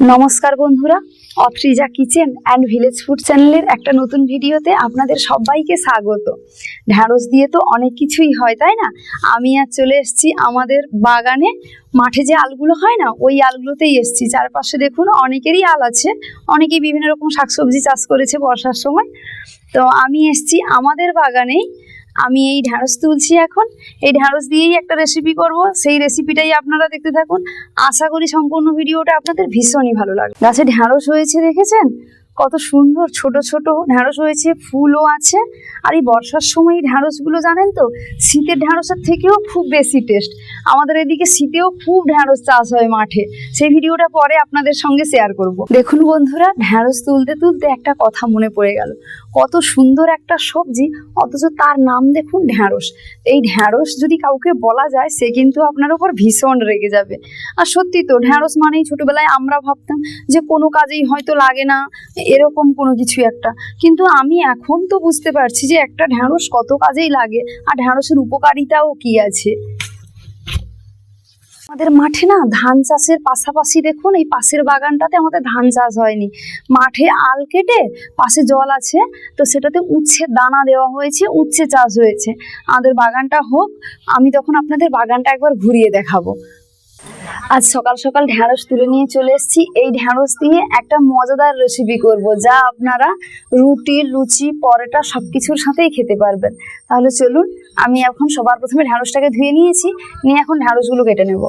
নমস্কার বন্ধুরা Atrija kitchen and village food চ্যানেলের একটা নতুন ভিডিওতে আপনাদের সবাইকে স্বাগত। ঢ্যাঁড়স দিয়ে তো অনেক কিছুই হয়, তাই না? আমি আর চলে এসেছি আমাদের বাগানে। মাঠে যে আলগুলো হয় না, ওই আলগুলোতেই এসেছি। চারপাশে দেখুন অনেকেরই আল আছে, অনেকেই বিভিন্ন রকম শাকসবজি চাষ করেছে বর্ষার সময়। তো আমি এসেছি আমাদের বাগানেই। আমি এই ঢ্যাঁড়স তুলছি এখন। এই ঢ্যাঁড়স দিয়েই একটা রেসিপি করব। সেই রেসিপিটাই আপনারা দেখতে থাকুন। আশা করি সম্পূর্ণ ভিডিওটা আপনাদের ভীষণই ভালো লাগবে। গাছে ঢ্যাঁড়স হয়েছে, দেখেছেন? কত সুন্দর ছোট ছোট ঢ্যাঁড়স হয়েছে, ফুলও আছে। আর এই বর্ষার সময় এই ঢ্যাঁড়সগুলো জানেন তো, শীতের ঢ্যাঁড়সের থেকেও খুব বেশি টেস্ট আমাদের এদিকে শীতেও খুব ঢ্যাঁড়স চাষ হয় মাঠে। সেই ভিডিওটা পরে আপনাদের সঙ্গে শেয়ার করব। দেখুন বন্ধুরা ঢ্যাঁড়স তুলতে তুলতে একটা কথা মনে পড়ে গেল। কত সুন্দর একটা সবজি, অথচ তার নাম দেখুন ঢ্যাঁড়স। এই ঢ্যাঁড়স যদি কাউকে বলা যায়, সে কিন্তু আপনার উপর ভীষণ রেগে যাবে। আর সত্যি তো, ঢ্যাঁড়স মানেই ছোটবেলায় আমরা ভাবতাম যে কোনো কাজেই হয়তো লাগে না, এরকম কোনো কিছু একটা। কিন্তু আমি এখন তো বুঝতে পারছি যে একটা ঢ্যাঁড়স কত কাজেই লাগে, আর ঢ্যাঁড়সের উপকারিতাও কি আছে? আমাদের মাঠে না ধান চাষের পাশাপাশি দেখুন, এই পাশের বাগানটাতে আমাদের ধান চাষ হয়নি। মাঠে আল কেটে পাশে জল আছে, তো সেটাতে উচ্ছে দানা দেওয়া হয়েছে, উচ্ছে চাষ হয়েছে। আমাদের বাগানটা হোক, আমি তখন আপনাদের বাগানটা একবার ঘুরিয়ে দেখাবো। আজ সকাল সকাল ঢ্যাঁড়স তুলে নিয়ে চলে এসেছি। এই ঢ্যাঁড়স দিয়ে একটা মজাদার রেসিপি করব, যা আপনারা রুটি, লুচি, পরোটা সব কিছুর সাথেই খেতে পারবেন। তাহলে চলুন, আমি এখন সবার প্রথমে ঢ্যাঁড়সটাকে ধুয়ে নিয়েছি, নিয়ে এখন ঢ্যাঁড়সগুলো কেটে নেব।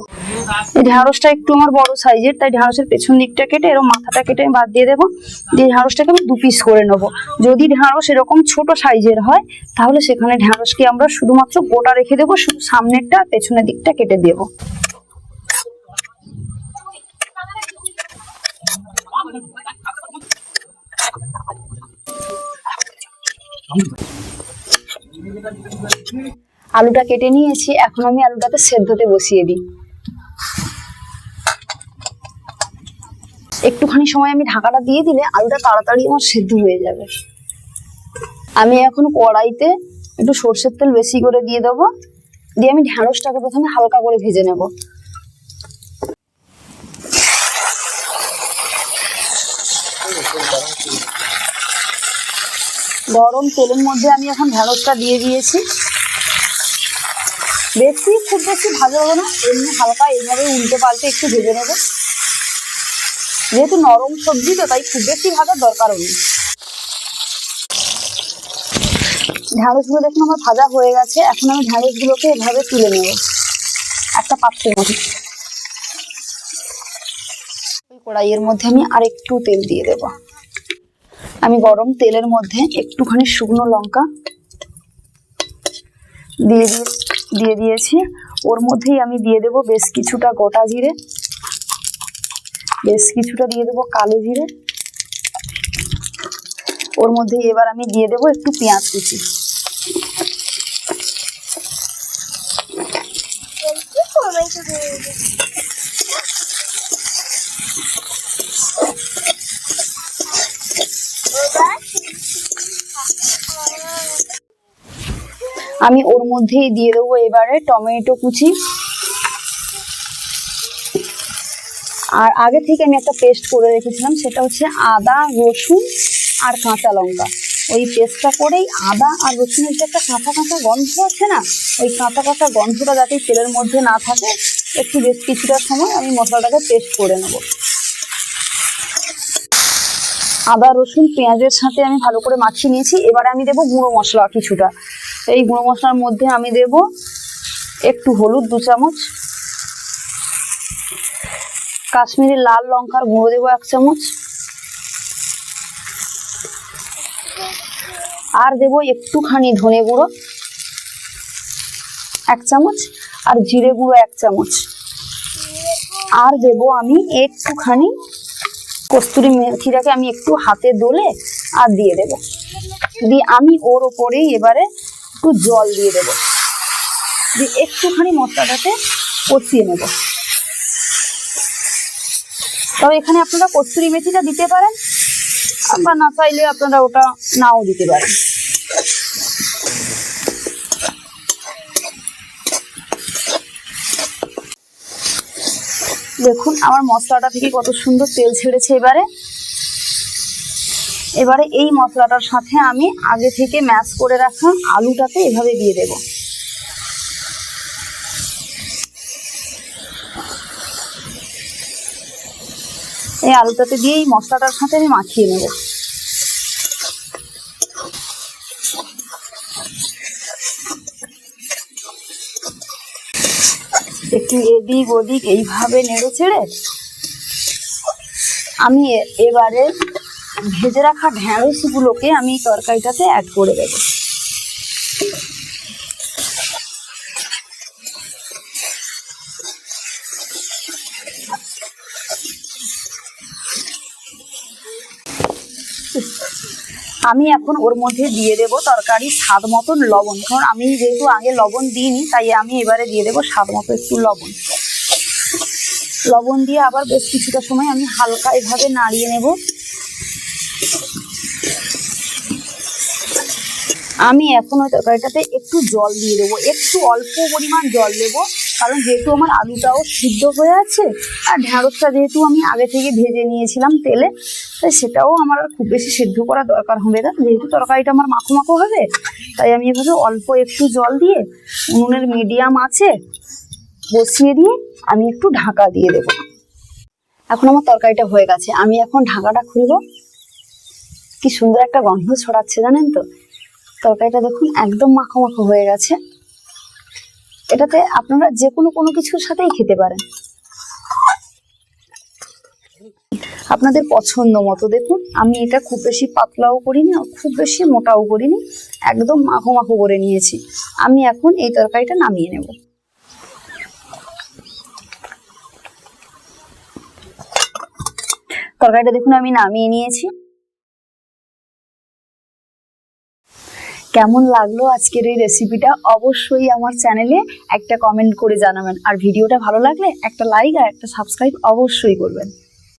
এই ঢ্যাঁড়সটা একটু আমার বড় সাইজের, তাই ঢ্যাঁড়সের পেছন দিকটা কেটে এরকম মাথাটা কেটে আমি বাদ দিয়ে দেবো। দিয়ে ঢ্যাঁড়সটাকে আমি দু পিস করে নেব। যদি ঢ্যাঁড়স এরকম ছোট সাইজের হয়, তাহলে সেখানে ঢ্যাঁড়সকে আমরা শুধুমাত্র গোটা রেখে দেবো সামনেরটা, পেছনের দিকটা কেটে দেবো। আলুটা কেটে নিয়েছি, এখন আমি আলুটাকে সেদ্ধতে বসিয়ে দিই। একটুখানি সময় আমি ঢাকাটা দিয়ে দিলে আলুটা তাড়াতাড়ি আমার সেদ্ধ হয়ে যাবে। আমি এখন কড়াইতে একটু সর্ষের তেল বেশি করে দিয়ে দেবো। দিয়ে আমি ঢ্যাঁড়সটাকে প্রথমে হালকা করে ভেজে নেব। গরম তেলের মধ্যে আমি এখন ঢ্যাঁড়সটা দিয়ে দিয়েছি। বেশি খুব বেশি ভাজবো না, এমনি হালকা এইভাবে উল্টে পাল্টে একটু ভেজে নেব। যেহেতু নরম সবজি তো, তাই খুব বেশি ভাজার দরকারও নেই। ঢ্যাঁড়সগুলো দেখুন আমার ভাজা হয়ে গেছে, এখন আমি ঢ্যাঁড়সগুলোকে এভাবে তুলে নেব, একটা পাত্রের মধ্যে। কড়াইয়ের মধ্যে আমি আর একটু তেল দিয়ে দেব। আমি গরম তেলের মধ্যে একটুখানি শুকনো লঙ্কা দিয়ে দিয়ে দিয়ে দিয়েছি। ওর মধ্যেই আমি দিয়ে দেব বেশ কিছুটা গোটা জিরে, বেশ কিছুটা দিয়ে দেবো কালো জিরে। ওর মধ্যে এবার আমি দিয়ে দেবো একটু পেঁয়াজ কুচি। আমি ওর মধ্যেই দিয়ে দেবো এবারে টমেটো কুচি। আর আগে থেকে আমি একটা পেস্ট করে রেখেছিলাম, সেটা হচ্ছে আদা, রসুন আর কাঁচা লঙ্কা। ওই পেস্টটা করেই আদা আর রসুনের যে একটা কাঁচা কাঁচা গন্ধ আছে না, ওই কাঁচা কাঁচা গন্ধটা যাতে তেলের মধ্যে না থাকে, একটু বেশ কিছুটা সময় আমি মশলাটাকে পেস্ট করে নেব। আদা, রসুন, পেঁয়াজের সাথে আমি ভালো করে মাখিয়ে নিয়েছি। এবারে আমি দেবো গুঁড়ো মশলা কিছুটা। এই গুঁড়ো মশলার মধ্যে আমি দেব একটু হলুদ, দু চামচ। কাশ্মীরি লাল লঙ্কার গুঁড়ো দেবো এক চামচ। আর দেবো একটুখানি ধনে গুঁড়ো এক চামচ আর জিরে গুঁড়ো এক চামচ। আর দেবো আমি একটুখানি কস্তুরি মেথিটাকে আমি একটু হাতে দোলে আর দিয়ে দেবো। দিয়ে আমি ওর ওপরেই এবারে একটু জল দিয়ে দেবো। দিয়ে একটুখানি মশলাটাকে কষিয়ে নেব। তবে এখানে আপনারা কস্তুরি মেথিটা দিতে পারেন, বা না চাইলে আপনারা ওটা নাও দিতে পারেন। দেখুন, আমার মশলাটা থেকে কত সুন্দর তেল ছেড়েছে এবারে। এবারে এই মশলাটার সাথে আমি আগে থেকে ম্যাশ করে রাখা আলুটাকে এভাবে দিয়ে দেব। এই আলুটাতে দিয়ে এই মশলাটার সাথে আমি মাখিয়ে নেব। একটু এদিক ওদিক এইভাবে নেড়ে ছেড়ে আমি এবারে ভেজে রাখা ঢ্যাঁড়সগুলোকে আমি তরকারিটাতে অ্যাড করে দেবো। আমি এখন ওর মধ্যে দিয়ে দেব তরকারি স্বাদ মতন লবণ, কারণ আমি যেহেতু আগে লবণ দিইনি, তাই আমি এবারে দিয়ে দেবো স্বাদ মতো একটু লবণ। লবণ দিয়ে আবার বেশ কিছুটা সময় আমি হালকা এভাবে নাড়িয়ে নেব। আমি এখন ওই তরকারিটাতে একটু জল দিয়ে দেবো, একটু অল্প পরিমাণ জল দেবো, কারণ যেহেতু আমার আলুটাও সিদ্ধ হয়ে আছে, আর ঢ্যাঁড়সটা যেহেতু আমি আগে থেকে ভেজে নিয়েছিলাম তেলে, তাই সেটাও আমার আর খুব বেশি সিদ্ধ করা দরকার হবে না। যেহেতু তরকারিটা আমার মাখো মাখো হবে, তাই আমি এভাবে অল্প একটু জল দিয়ে উনুনের মিডিয়াম আছে বসিয়ে দিয়ে আমি একটু ঢাকা দিয়ে দেবো। এখন আমার তরকারিটা হয়ে গেছে, আমি এখন ঢাকাটা খুলবো। কি সুন্দর একটা গন্ধ ছড়াচ্ছে জানেন তো? তরকারিটা দেখুন একদম মাখো মাখো হয়ে গেছে। এটাতে আপনারা যে কোনো কোনো কিছুর সাথেই খেতে পারেন। আপনাদের পছন্দ মতো দেখুন, আমি এটা খুব বেশি পাতলাও করিনি খুব বেশি মোটাও করিনি, একদম মাখো মাখো করে নিয়েছি। আমি এখন এই তরকারিটা নামিয়ে নেব। তরকারিটা দেখুন আমি নামিয়ে নিয়েছি। কেমন লাগল আজকের এই রেসিপিটা অবশ্যই আমার চ্যানেলে একটা কমেন্ট করে জানাবেন। আর ভিডিওটা ভালো লাগলে একটা লাইক আর একটা সাবস্ক্রাইব অবশ্যই করবেন।